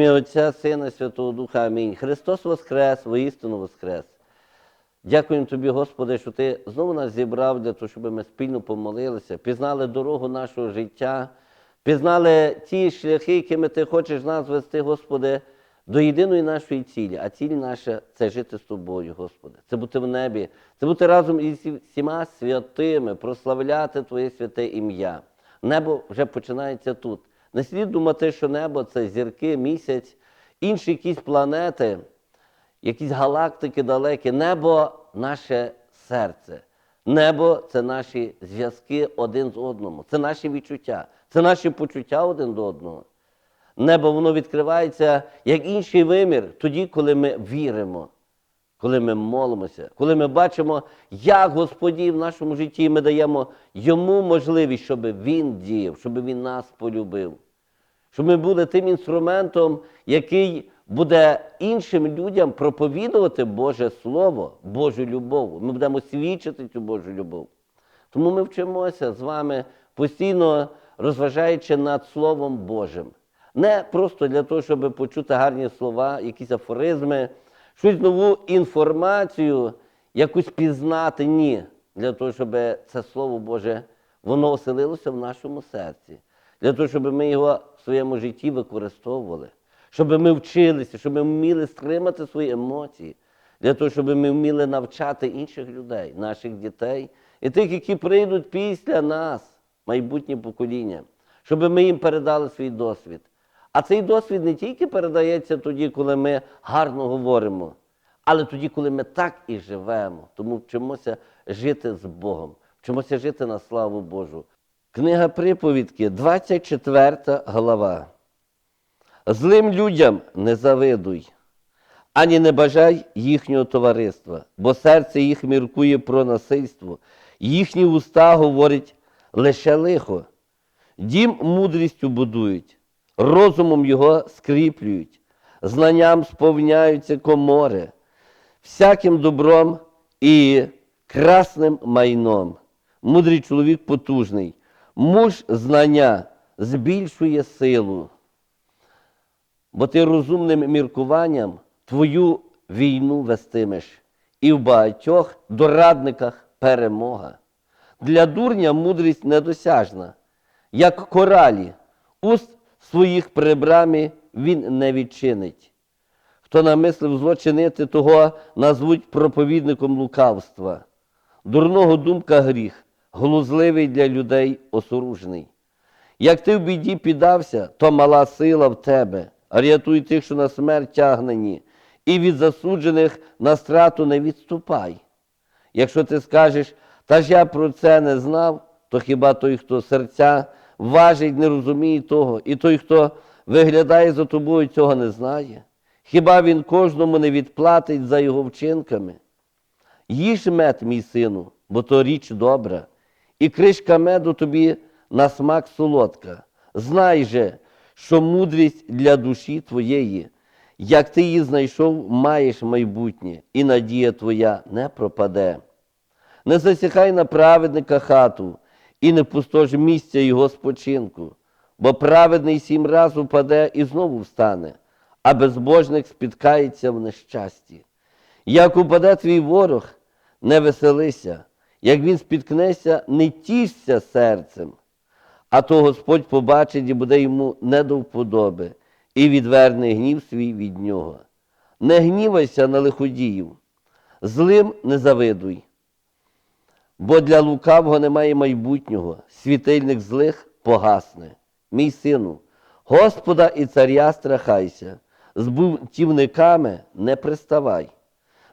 ім'я Отця, Сина, Святого Духа. Амінь. Христос Воскрес, воістину Воскрес. Дякуємо Тобі, Господи, що Ти знову нас зібрав для того, щоб ми спільно помолилися, пізнали дорогу нашого життя, пізнали ті шляхи, якими Ти хочеш нас вести, Господи, до єдиної нашої цілі. А ціль наша це жити з Тобою, Господи. Це бути в небі, це бути разом із всіма святими, прославляти Твоє святе ім'я. Небо вже починається тут. Не слід думати, що небо це зірки, місяць, інші якісь планети, якісь галактики далекі. Небо наше серце. Небо це наші зв'язки один з одним. Це наші відчуття, це наші почуття один до одного. Небо воно відкривається як інший вимір, тоді, коли ми віримо, коли ми молимося, коли ми бачимо, як Господі в нашому житті ми даємо йому можливість, щоб Він діяв, щоб Він нас полюбив, щоб ми були тим інструментом, який буде іншим людям проповідувати Боже Слово, Божу любов. Ми будемо свідчити цю Божу любов. Тому ми вчимося з вами постійно розважаючи над Словом Божим. Не просто для того, щоб почути гарні слова, якісь афоризми, щось нову інформацію, якусь пізнати, ні. Для того, щоб це Слово Боже воно оселилося в нашому серці, для того, щоб ми його в своєму житті використовували, щоб ми вчилися, щоб ми вміли стримати свої емоції, для того, щоб ми вміли навчати інших людей, наших дітей і тих, які прийдуть після нас, майбутнє покоління, щоб ми їм передали свій досвід. А цей досвід не тільки передається тоді, коли ми гарно говоримо, але тоді, коли ми так і живемо. Тому вчимося жити з Богом, вчимося жити на славу Божу. Книга приповідки, 24 глава. Злим людям не завидуй, ані не бажай їхнього товариства, бо серце їх міркує про насильство, їхні уста говорять лише лихо. Дім мудрістю будують, розумом його скріплюють, знанням сповняються комори, всяким добром і красним майном. Мудрий чоловік потужний, муж знання збільшує силу. Бо ти розумним міркуванням твою війну вестимеш, і в багатьох дорадниках перемога. Для дурня мудрість недосяжна, як коралі, уст своїх при брамі він не відчинить. Хто намислив зло чинити, того назвуть проповідником лукавства. Дурного думка гріх, глузливий для людей осоружний. Як ти в біді піддався, то мала сила в тебе, рятуй тих, що на смерть тягнені, і від засуджених на страту не відступай. Якщо ти скажеш, та ж я про це не знав, то хіба той, хто серця важить, не розуміє того, і той, хто виглядає за тобою, цього не знає? Хіба він кожному не відплатить за його вчинками? Їж мед, мій сину, бо то річ добра, і кришка меду тобі на смак солодка. Знай же, що мудрість для душі твоєї, як ти її знайшов, маєш майбутнє, і надія твоя не пропаде. Не засіхай на праведника хату, і не пустож місця його спочинку, бо праведний сім раз упаде і знову встане, а безбожник спіткається в нещасті. Як упаде твій ворог, не веселися, як він спіткнеться, не тішся серцем, а то Господь побачить і буде йому не до вподоби, і відверне гнів свій від нього. Не гнівайся на лиходіїв, злим не завидуй, бо для лукавого немає майбутнього, світильник злих погасне. Мій сину, Господа і царя страхайся, з бунтівниками не приставай,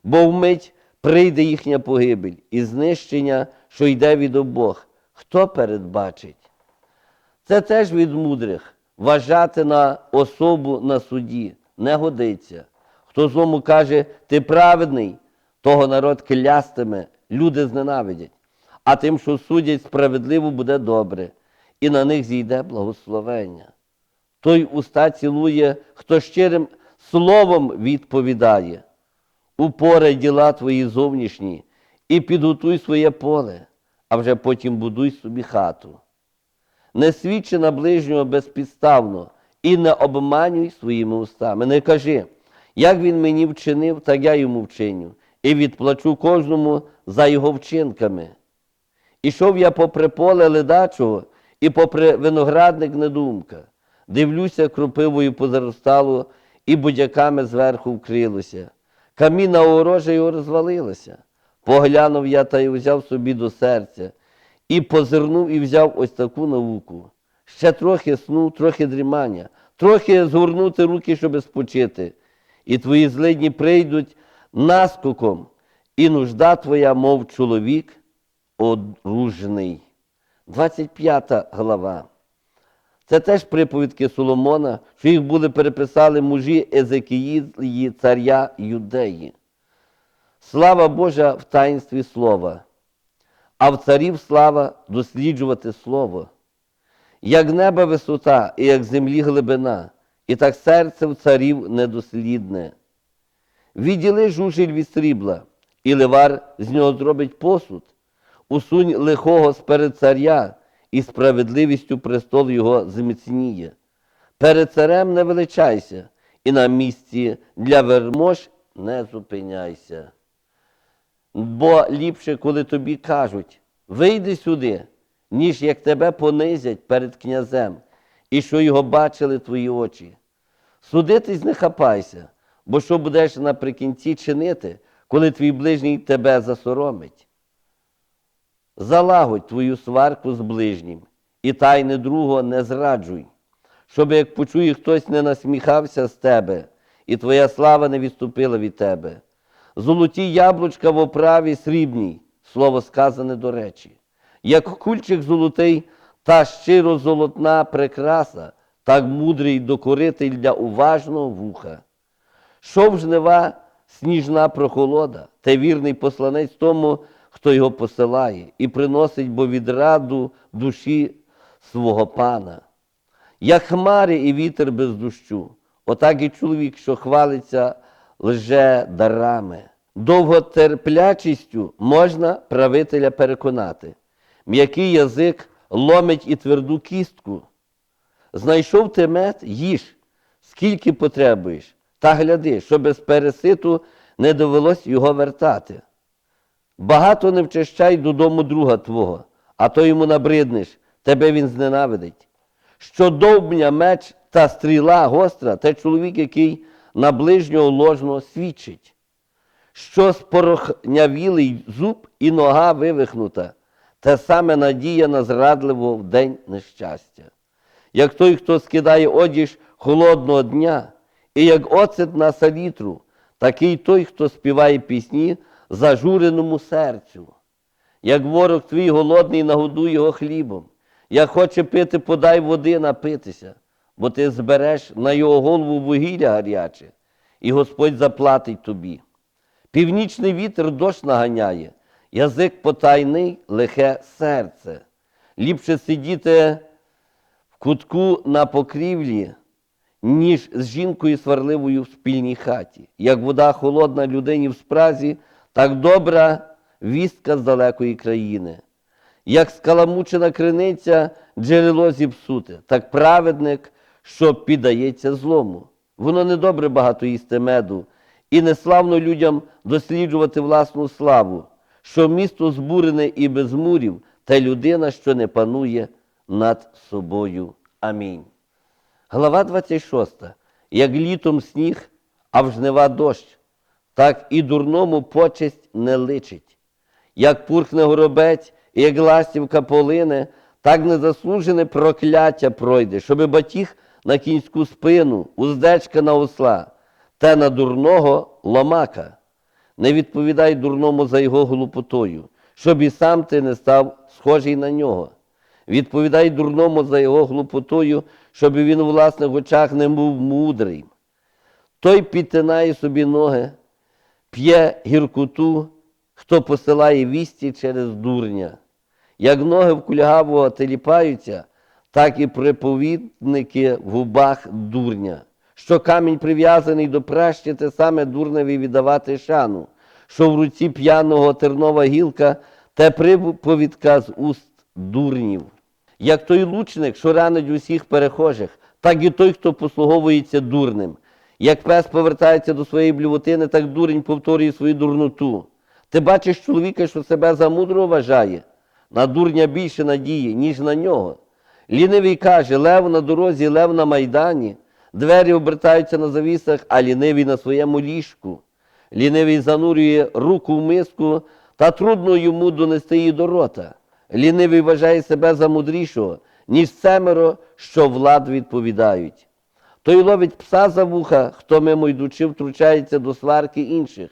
бо вмить прийде їхня погибель і знищення, що йде від обох. Хто передбачить? Це теж від мудрих. Вважати на особу на суді не годиться. Хто злому каже, ти праведний, того народ клястиме, люди зненавидять. А тим, що судять справедливо, буде добре, і на них зійде благословення. Той уста цілує, хто щирим словом відповідає. Упорай діла твої зовнішні і підготуй своє поле, а вже потім будуй собі хату. Не свідчи на ближнього безпідставно і не обманюй своїми устами. Не кажи, як він мені вчинив, так я йому вчиню, і відплачу кожному за його вчинками. Ішов я попри поле ледачого і попри виноградник недумка. Дивлюся, кропивою позаростало, і будяками зверху вкрилося. Камінна огорожа його розвалилася. Поглянув я та й взяв собі до серця, і позирнув і взяв ось таку науку. Ще трохи сну, трохи дрімання, трохи згорнути руки, щоб спочити. І твої злидні прийдуть наскоком, і нужда твоя, мов чоловік, одружений. 25 глава. Це теж приповідки Соломона, що їх були переписали мужі Езекіїлії, царя Юдеї. Слава Божа в таїнстві слова, а в царів слава досліджувати слово. Як неба висота, і як землі глибина, і так серце в царів недослідне. Відділи жужель від срібла, і ливар з нього зробить посуд. Усунь лихого сперед царя, і справедливістю престол його зміцніє. Перед царем не величайся, і на місці для вермож не зупиняйся. Бо ліпше, коли тобі кажуть, вийди сюди, ніж як тебе понизять перед князем, і що його бачили твої очі. Судитись не хапайся, бо що будеш наприкінці чинити, коли твій ближній тебе засоромить. Залагодь твою сварку з ближнім, і тайне другого не зраджуй, щоб як почує хтось не насміхався з тебе, і твоя слава не відступила від тебе. Золоті яблучка в оправі срібній, слово сказане до речі, як кульчик золотий та щиро золотна прикраса, так мудрий докоритель для уважного вуха. Шов жнива сніжна прохолода, та вірний посланець тому, хто його посилає, і приносить бо відраду душі свого пана. Як хмари і вітер без дощу, отак і чоловік, що хвалиться лже дарами. Довготерплячістю можна правителя переконати. М'який язик ломить і тверду кістку. Знайшов ти мед, їж, скільки потребуєш, та гляди, щоб без переситу не довелось його вертати. Багато не вчащай додому друга твого, а то йому набриднеш, тебе він зненавидить. Що довбня меч та стріла гостра, те чоловік, який на ближнього ложного свідчить. Що спорохнявілий зуб і нога вивихнута, те саме надія на зрадливого в день нещастя. Як той, хто скидає одіж холодного дня, і як оцет на салітру, такий той, хто співає пісні зажуреному серцю. Як ворог твій голодний, нагодуй його хлібом. Як хоче пити, подай води напитися, бо ти збереш на його голову вугілля гаряче, і Господь заплатить тобі. Північний вітер дощ наганяє, язик потайний, лихе серце. Ліпше сидіти в кутку на покрівлі, ніж з жінкою сварливою в спільній хаті. Як вода холодна людині в спразі, так добра вістка з далекої країни. Як скаламучена криниця, джерело зіпсуте, так праведник, що піддається злому. Воно недобре багато їсти меду, і неславно людям досліджувати власну славу, що місто збурене і без мурів, та людина, що не панує над собою. Амінь. Глава 26. Як літом сніг, а в жнива дощ, так і дурному почесть не личить. Як пурхне горобець, і як ластівка полине, так незаслужене прокляття пройде, щоби батіг на кінську спину, уздечка на осла, та на дурного ломака. Не відповідай дурному за його глупотою, щоб і сам ти не став схожий на нього. Відповідай дурному за його глупотою, щоб він у власних очах не був мудрий. Той підтинає собі ноги, п'є гіркоту, хто посилає вісті через дурня. Як ноги в кульгавого теліпаються, так і приповідники в губах дурня. Що камінь прив'язаний до пращі, те саме дурневі віддавати шану, що в руці п'яного тернова гілка, те приповідка з уст дурнів. Як той лучник, що ранить усіх перехожих, так і той, хто послуговується дурним. Як пес повертається до своєї блювотини, так дурень повторює свою дурноту. Ти бачиш чоловіка, що себе за мудрого вважає, на дурня більше надії, ніж на нього. Лінивий каже, лев на дорозі, лев на майдані, двері обертаються на завісах, а лінивий на своєму ліжку. Лінивий занурює руку в миску, та трудно йому донести її до рота. Лінивий вважає себе за мудрішого, ніж семеро, що влад відповідають. Той ловить пса за вуха, хто мимо йдучи втручається до сварки інших.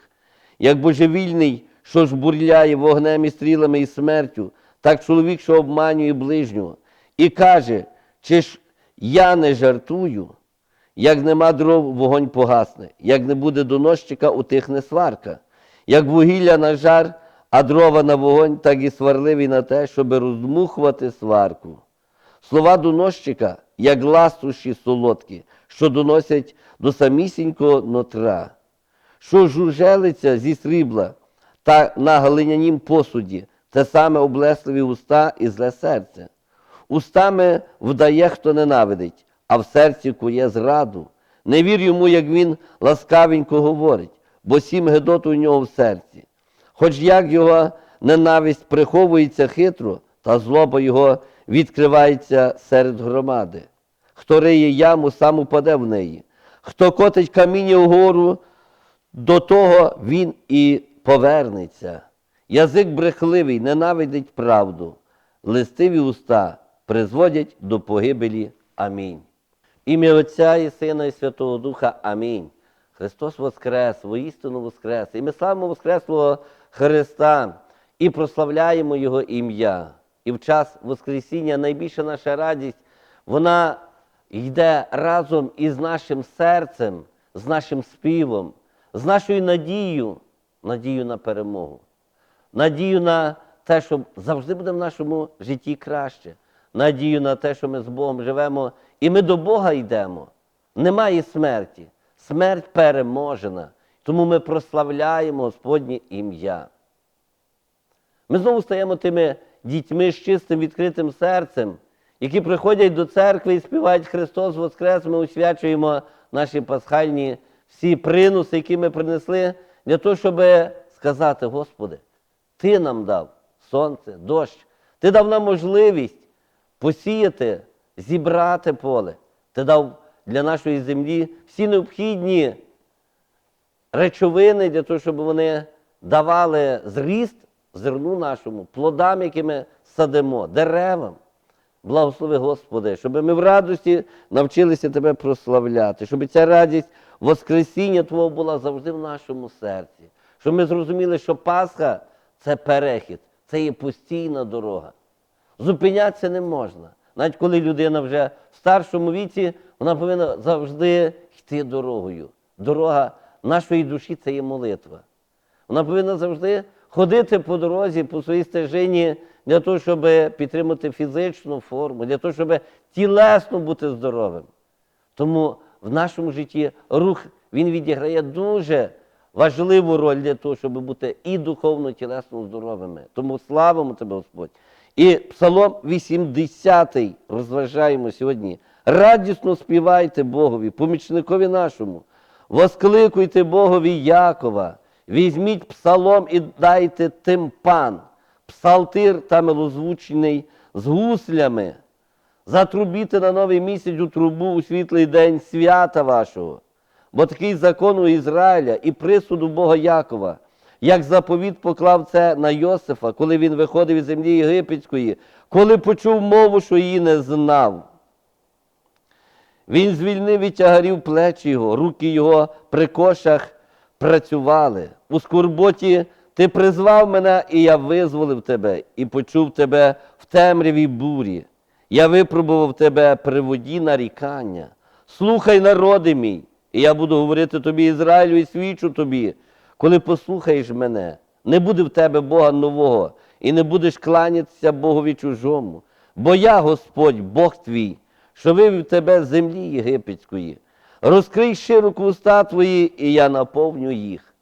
Як божевільний, що ж бурляє вогнем і стрілами і смертю, так чоловік, що обманює ближнього, і каже, чи ж я не жартую, як нема дров, вогонь погасне, як не буде доносчика, утихне сварка. Як вугілля на жар, а дрова на вогонь, так і сварливий на те, щоб роздмухувати сварку. Слова доносчика, як ластощі солодкі, що доносять до самісінького нутра, що жужелиться зі срібла та на глинянім посуді, те саме облесливі уста і зле серце. Устами вдає, хто ненавидить, а в серці кує зраду. Не вір йому, як він ласкавенько говорить, бо сім гедот у нього в серці. Хоч як його ненависть приховується хитро, та злоба його відкривається серед громади. Хто риє яму, сам упаде в неї. Хто котить каміння вгору, до того він і повернеться. Язик брехливий ненавидить правду. Листиві уста призводять до погибелі. Амінь. Ім'я Отця і Сина і Святого Духа. Амінь. Христос Воскрес, воістину Воскрес. І ми славимо Воскреслого Христа і прославляємо Його ім'я. І в час Воскресіння найбільша наша радість, вона йде разом із нашим серцем, з нашим співом, з нашою надією, надією на перемогу, надію на те, що завжди буде в нашому житті краще, надію на те, що ми з Богом живемо, і ми до Бога йдемо. Немає смерті. Смерть переможена. Тому ми прославляємо Господнє ім'я. Ми знову стаємо тими дітьми з чистим відкритим серцем, які приходять до церкви і співають Христос Воскрес. Ми освячуємо наші пасхальні всі принуси, які ми принесли, для того, щоб сказати, Господи, Ти нам дав сонце, дощ, Ти дав нам можливість посіяти, зібрати поле. Ти дав для нашої землі всі необхідні речовини для того, щоб вони давали зріст зерну нашому, плодам, які ми садимо, деревам. Благослови, Господи, щоб ми в радості навчилися Тебе прославляти, щоб ця радість Воскресіння Твого була завжди в нашому серці. Щоб ми зрозуміли, що Пасха це перехід, це є постійна дорога. Зупинятися не можна. Навіть коли людина вже в старшому віці, вона повинна завжди йти дорогою. Дорога нашої душі це є молитва. Вона повинна завжди ходити по дорозі, по своїй стежині для того, щоб підтримати фізичну форму, для того, щоб тілесно бути здоровим. Тому в нашому житті рух він відіграє дуже важливу роль для того, щоб бути і духовно, і тілесно здоровими. Тому славимо тебе, Господь. І Псалом 80 розважаємо сьогодні. Радісно співайте Богові, помічникові нашому. Воскликуйте Богові Якова, візьміть псалом і дайте тимпан, псалтир та милозвучний з гуслями. Затрубіте на новий місяць у трубу у світлий день свята вашого. Бо такий закон у Ізраїля і присуду Бога Якова, як заповіт поклав це на Йосифа, коли він виходив із землі єгипетської, коли почув мову, що її не знав. Він звільнив від тягарів плечі його, руки його при кошах працювали. У скорботі ти призвав мене, і я визволив тебе, і почув тебе в темряві бурі. Я випробував тебе при воді нарікання. Слухай, народи мій, і я буду говорити тобі, Ізраїлю, і свідчу тобі, коли послухаєш мене, не буде в тебе Бога нового, і не будеш кланятися Богові чужому. Бо я, Господь, Бог твій, що вивів тебе з землі єгипетської. Розкрий широко уста твої, і я наповню їх.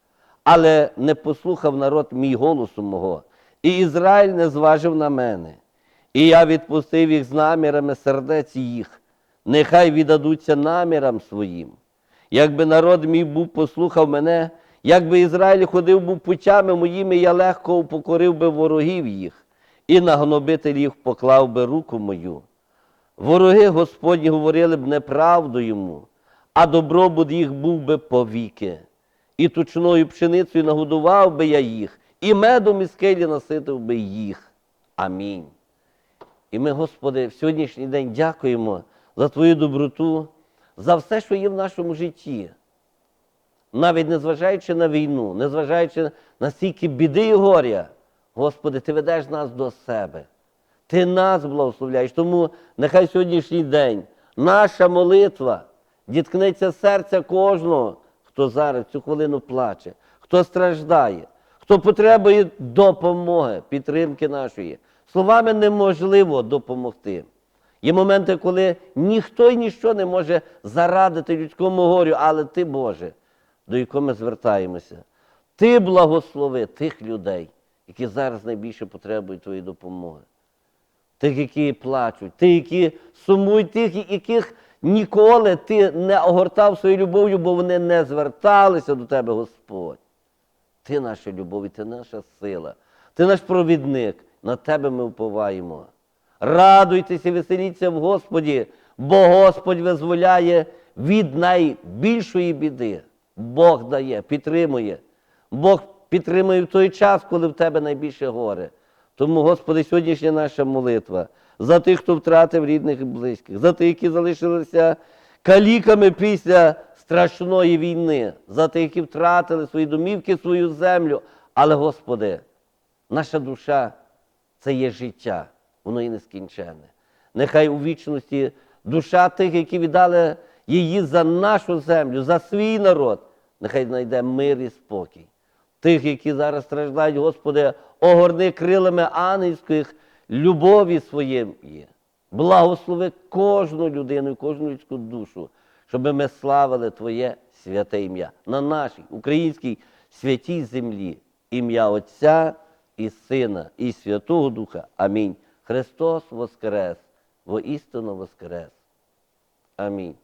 Але не послухав народ мій голосу мого, і Ізраїль не зважив на мене. І я відпустив їх з намірами сердець їх, нехай віддадуться намірам своїм. Якби народ мій був послухав мене, якби Ізраїль ходив був путями моїми, я легко упокорив би ворогів їх, і на гнобителів поклав би руку мою. Вороги Господні говорили б неправду йому, а добробут їх був би повіки. І тучною пшеницею нагодував би я їх, і медом із скелі наситив би їх. Амінь. І ми, Господи, в сьогоднішній день дякуємо за Твою доброту, за все, що є в нашому житті. Навіть незважаючи на війну, незважаючи на стільки біди і горя, Господи, Ти ведеш нас до себе. Ти нас благословляєш. Тому нехай сьогоднішній день наша молитва діткнеться серця кожного, хто зараз цю хвилину плаче, хто страждає, хто потребує допомоги, підтримки нашої. Словами неможливо допомогти. Є моменти, коли ніхто і ніщо не може зарадити людському горю, але ти, Боже, до якого ми звертаємося. Ти благослови тих людей, які зараз найбільше потребують твоєї допомоги тих, які плачуть, тих, які сумують, тих, яких ніколи ти не огортав своєю любов'ю, бо вони не зверталися до тебе, Господь. Ти наша любов, і ти наша сила, ти наш провідник, на тебе ми вповаємо. Радуйтеся, веселіться в Господі, бо Господь визволяє від найбільшої біди. Бог дає, підтримує. Бог підтримує в той час, коли в тебе найбільше горе. Тому, Господи, сьогоднішня наша молитва за тих, хто втратив рідних і близьких, за тих, які залишилися каліками після страшної війни, за тих, які втратили свої домівки, свою землю. Але, Господи, наша душа це є життя, воно і нескінченне. Нехай у вічності душа тих, які віддали її за нашу землю, за свій народ, нехай знайде мир і спокій. Тих, які зараз страждають, Господи, огорни крилами ангельських любові своєї. Благослови кожну людину, і кожну людську душу, щоб ми славили Твоє святе ім'я на нашій українській святій землі. Ім'я Отця і Сина, і Святого Духа. Амінь. Христос Воскрес, воістину Воскрес. Амінь.